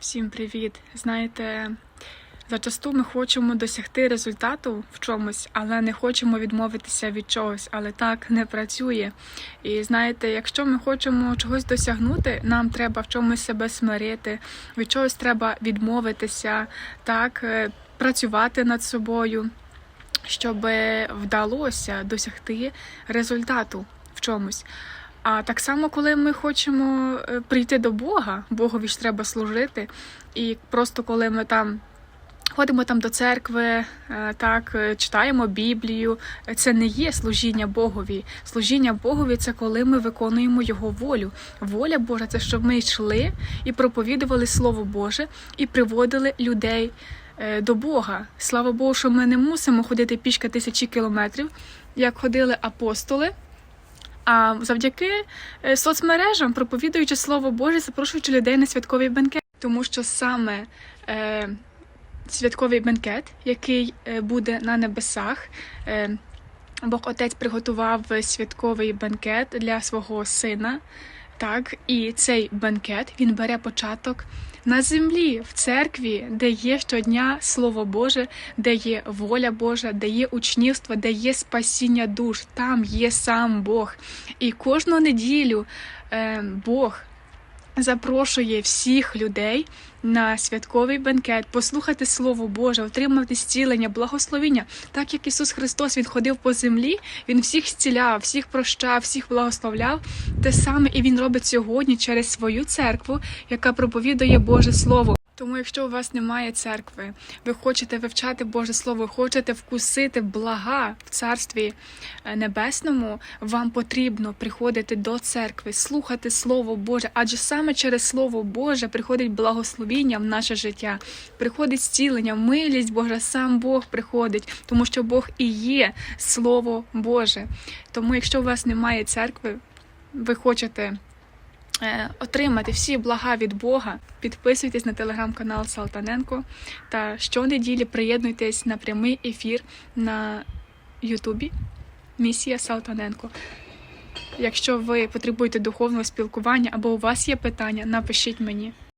Всім привіт! Знаєте, зачасту ми хочемо досягти результату в чомусь, але не хочемо відмовитися від чогось, але так не працює. І знаєте, якщо ми хочемо чогось досягнути, нам треба в чомусь себе смирити, від чогось треба відмовитися, так, е, працювати над собою, щоб вдалося досягти результату в чомусь. А так само, коли ми хочемо е, прийти до Бога, Богові ж треба служити, і просто коли ми там. Ходимо там до церкви, е, так е, читаємо Біблію. Це не є служіння Богові. Служіння Богові це коли ми виконуємо Його волю. Воля Божа це щоб ми йшли і проповідували Слово Боже і приводили людей до Бога. Слава Богу, що ми не мусимо ходити пішки тисячі кілометрів, як ходили апостоли. А завдяки е, соцмережам, проповідуючи слово Боже, запрошуючи людей на святковий бенкет, тому що саме е, святковий бенкет, який е, буде на небесах, е, Бог Отець приготував святковий бенкет для свого сина. Так, і цей бенкет він бере початок на землі, в церкві, де є щодня Слово Боже, де є воля Божа, де є учнівство, де є спасіння душ. Там є сам Бог. І кожну неділю е, Бог запрошує всіх людей на святковий бенкет, послухати Слово Боже, отримати зцілення, благословіння. Так як Ісус Христос Він ходив по землі, Він всіх зціляв, всіх прощав, всіх благословляв. Те саме і Він робить сьогодні через свою церкву, яка проповідує Боже Слово. Тому, якщо у вас немає церкви, ви хочете вивчати Боже Слово, хочете вкусити блага в Царстві е, Небесному, вам потрібно приходити до церкви, слухати Слово Боже, адже саме через Слово Боже приходить благословіння в наше життя, приходить зцілення, милість Божа, сам Бог приходить, тому що Бог і є Слово Боже. Тому, якщо у вас немає церкви, ви хочете отримати всі блага від Бога, підписуйтесь на телеграм-канал Салтаненко та щонеділі приєднуйтесь на прямий ефір на Ютубі. Місія Салтаненко. Якщо ви потребуєте духовного спілкування або у вас є питання, напишіть мені.